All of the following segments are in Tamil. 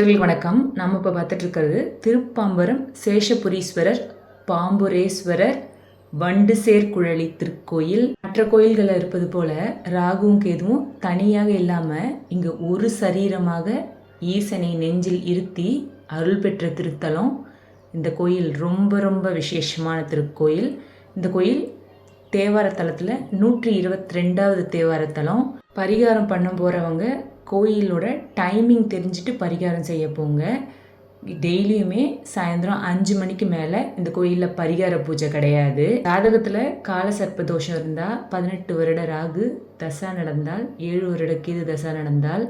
நேயர்களுக்கு வணக்கம். நம்ம இப்போ பார்த்துட்டு இருக்கிறது திருப்பாம்பரம் சேஷபுரீஸ்வரர் பாம்புரேஸ்வரர் வண்டு சேர்க்குழலி திருக்கோயில் மற்ற கோயில்களில் இருப்பது போல ராகுவும் கேதுவும் தனியாக இல்லாமல் இங்கே ஒரு சரீரமாக ஈசனை நெஞ்சில் இருத்தி அருள் பெற்ற திருத்தலம். இந்த கோயில் ரொம்ப ரொம்ப விசேஷமான திருக்கோயில். இந்த கோயில் தேவாரத்தலத்தில் நூற்றி இருபத்தி ரெண்டாவது தேவாரத்தலம். பரிகாரம் பண்ண போகிறவங்க கோயிலோட டைமிங் தெரிஞ்சுட்டு பரிகாரம் செய்ய போங்க. டெய்லியுமே சாயந்தரம் அஞ்சு மணிக்கு மேலே இந்த கோயிலில் பரிகார பூஜை கிடையாது. ஜாதகத்தில் காலசர்ப்ப தோஷம் இருந்தால் பதினெட்டு வருட ராகு தசா நடந்தால் ஏழு வருட கேது தசா நடந்தால்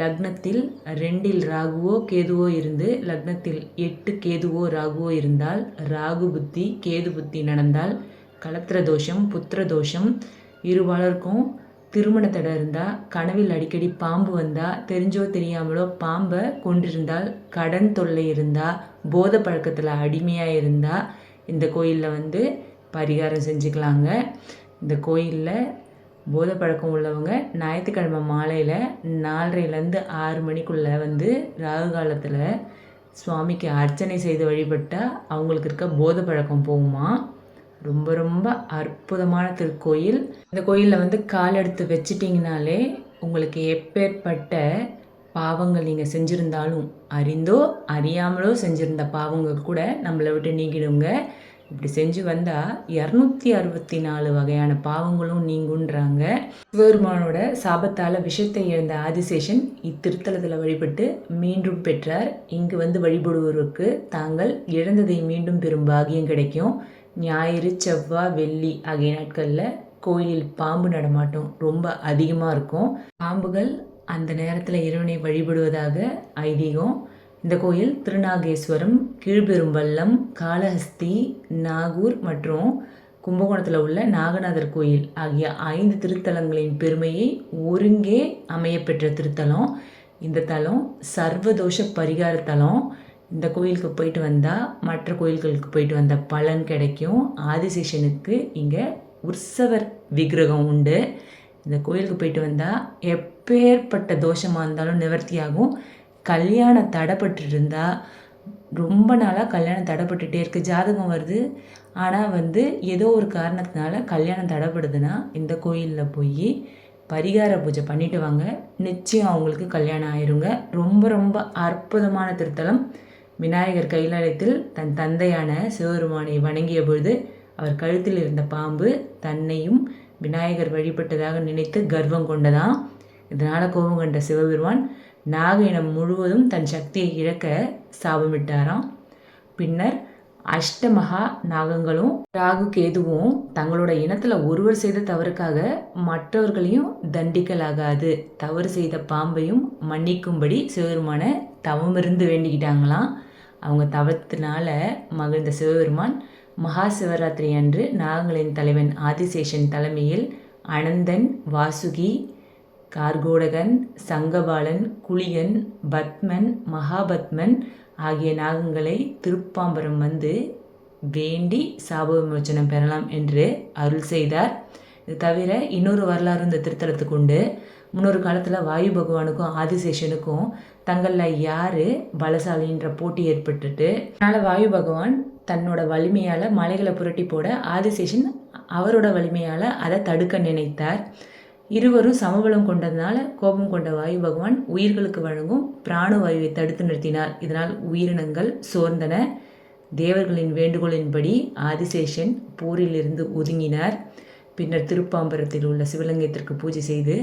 லக்னத்தில் ரெண்டில் ராகுவோ கேதுவோ இருந்து லக்னத்தில் எட்டு கேதுவோ ராகுவோ இருந்தால் ராகு புத்தி கேது புத்தி நடந்தால் கலத்திர தோஷம் புத்திர தோஷம் இருபாலருக்கும் திருமண தடை இருந்தால் கனவில் அடிக்கடி பாம்பு வந்தால் தெரிஞ்சோ தெரியாமலோ பாம்பை கொண்டிருந்தால் கடன் தொல்லை இருந்தால் போத பழக்கத்தில் அடிமையாக இருந்தால் இந்த கோயிலில் வந்து பரிகாரம் செஞ்சுக்கலாங்க. இந்த கோயிலில் போத பழக்கம் உள்ளவங்க ஞாயிற்றுக்கிழமை மாலையில் நாலரைலேருந்து ஆறு மணிக்குள்ளே வந்து ராகு காலத்தில் சுவாமிக்கு அர்ச்சனை செய்து வழிபட்டால் அவங்களுக்கு இருக்க போத பழக்கம் போகுமா? ரொம்ப ரொம்ப அற்புதமான திருக்கோயில். இந்த கோயிலில் வந்து கால் எடுத்து வச்சிட்டிங்கனாலே உங்களுக்கு எப்பேற்பட்ட பாவங்கள் நீங்கள் செஞ்சுருந்தாலும் அறிந்தோ அறியாமலோ செஞ்சுருந்த பாவங்கள் கூட நம்மளை விட்டு நீங்கிடுங்க. இப்படி செஞ்சு வந்தால் இரநூத்தி அறுபத்தி நாலு வகையான பாவங்களும் நீங்குன்றாங்க. சிவபெருமானோட சாபத்தால் விஷத்தை இழந்த ஆதிசேஷன் இத்திருத்தலத்தில் வழிபட்டு மீண்டும் பெற்றார். இங்கு வந்து வழிபடுவோருக்கு தாங்கள் இழந்ததை மீண்டும் பெறும் பாகியம் கிடைக்கும். ஞாயிறு செவ்வாய் வெள்ளி ஆகிய நாட்களில் கோயிலில் பாம்பு நடமாட்டம் ரொம்ப அதிகமாக இருக்கும். பாம்புகள் அந்த நேரத்தில் இறைவனை வழிபடுவதாக ஐதீகம். இந்த கோயில் திருநாகேஸ்வரம் கீழ்பெரும்பள்ளம் காளஹஸ்தி நாகூர் மற்றும் கும்பகோணத்தில் உள்ள நாகநாதர் கோயில் ஆகிய ஐந்து திருத்தலங்களின் பெருமையை ஒருங்கே அமையப்பெற்ற திருத்தலம். இந்த தலம் சர்வதோஷ பரிகார தலம். இந்த கோயிலுக்கு போயிட்டு வந்தால் மற்ற கோயில்களுக்கு போயிட்டு வந்த பலன் கிடைக்கும். ஆதிசேஷனுக்கு இங்கே உற்சவர் விக்கிரகம் உண்டு. இந்த கோயிலுக்கு போயிட்டு வந்தால் எப்பேற்பட்ட தோஷமாக இருந்தாலும் நிவர்த்தியாகும். கல்யாணம் தடைப்பட்டு இருந்தால் ரொம்ப நாளாக கல்யாணம் தடைப்பட்டுட்டே இருக்குது ஜாதகம் வருது. ஆனால் வந்து ஏதோ ஒரு காரணத்தினால கல்யாணம் தடைப்படுதுன்னா இந்த கோயிலில் போய் பரிகார பூஜை பண்ணிட்டு வாங்க. நிச்சயம் அவங்களுக்கு கல்யாணம் ஆயிருங்க. ரொம்ப ரொம்ப அற்புதமான திருத்தலம். விநாயகர் கைலாயத்தில் தன் தந்தையான சிவபெருமானை வணங்கிய பொழுது அவர் கழுத்தில் இருந்த பாம்பு தன்னையும் விநாயகர் வழிபட்டதாக நினைத்து கர்வம் கொண்டதாம். இதனால் கோபம் கண்ட சிவபெருமான் நாக இனம் முழுவதும் தன் சக்தியை இழக்க சாபமிட்டாராம். பின்னர் அஷ்டமகா நாகங்களும் ராகு கேதுவும் தங்களோட இனத்தில் ஒருவர் செய்த தவறுக்காக மற்றவர்களையும் தண்டிக்கலாகாது. தவறு செய்த பாம்பையும் மன்னிக்கும்படி சிவபெருமான தவமிருந்து வேண்டிக்கிட்டாங்களாம். அவங்க தவத்தினால மகிழ்ந்த சிவபெருமான் மகா சிவராத்திரி அன்று நாகங்களின் தலைவன் ஆதிசேஷன் தலைமையில் அனந்தன் வாசுகி கார்கோடகன் சங்கபாலன் குளியன் பத்மன் மகாபத்மன் ஆகிய நாகங்களை திருப்பாம்பரம் வந்து வேண்டி சாப விமோச்சனம் பெறலாம் என்று அருள் செய்தார். இது தவிர இன்னொரு வரலாறு இந்த திருத்தலத்துக்கு உண்டு. முன்னொரு காலத்தில் வாயு பகவானுக்கும் ஆதிசேஷனுக்கும் தங்களில் யார் பலசாலின்ற போட்டி ஏற்பட்டுட்டு அதனால் வாயு பகவான் தன்னோட வலிமையால் மலைகளை புரட்டி போட ஆதிசேஷன் அவரோட வலிமையால் அதை தடுக்க நினைத்தார். இருவரும் சமபலம் கொண்டதுனால கோபம் கொண்ட வாயு பகவான் உயிர்களுக்கு வழங்கும் பிராணவாயுவை தடுத்து நிறுத்தினார். இதனால் உயிரினங்கள் சோர்ந்தன. தேவர்களின் வேண்டுகோளின்படி ஆதிசேஷன் போரிலிருந்து ஒதுங்கினார். பின்னர் திருப்பாம்பரத்தில் உள்ள சிவலிங்கத்திற்கு பூஜை செய்து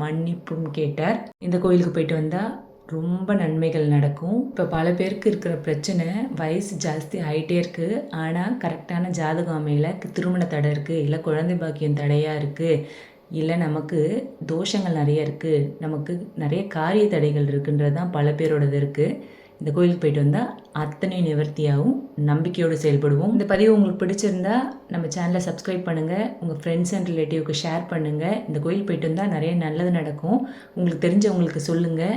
மன்னிப்பும் கேட்டார். இந்த கோயிலுக்கு போயிட்டு வந்தால் ரொம்ப நன்மைகள் நடக்கும். இப்போ பல பேருக்கு இருக்கிற பிரச்சனை வயசு ஜாஸ்தி ஆகிட்டே இருக்குது ஆனால் கரெக்டான ஜாதகம் அமையல. திருமண தடை இருக்குது இல்லை குழந்தை பாக்கியம் தடையாக இருக்குது இல்லை நமக்கு தோஷங்கள் நிறைய இருக்குது நமக்கு நிறைய காரிய தடைகள் இருக்குன்றது தான் பல பேரோடது இருக்குது இந்த கோயிலுக்கு போயிட்டு வந்தால் அத்தனை நிவர்த்தியாகவும் நம்பிக்கையோடு செயல்படுவோம். இந்த பதிவு உங்களுக்கு பிடிச்சிருந்தா நம்ம சேனலை சப்ஸ்கிரைப் பண்ணுங்கள் உங்கள் ஃப்ரெண்ட்ஸ் அண்ட் ரிலேட்டிவ்க்கு ஷேர் பண்ணுங்கள் இந்த கோயில் போயிட்டு வந்தால் நிறைய நல்லது நடக்கும். உங்களுக்கு தெரிஞ்சவங்களுக்கு சொல்லுங்கள்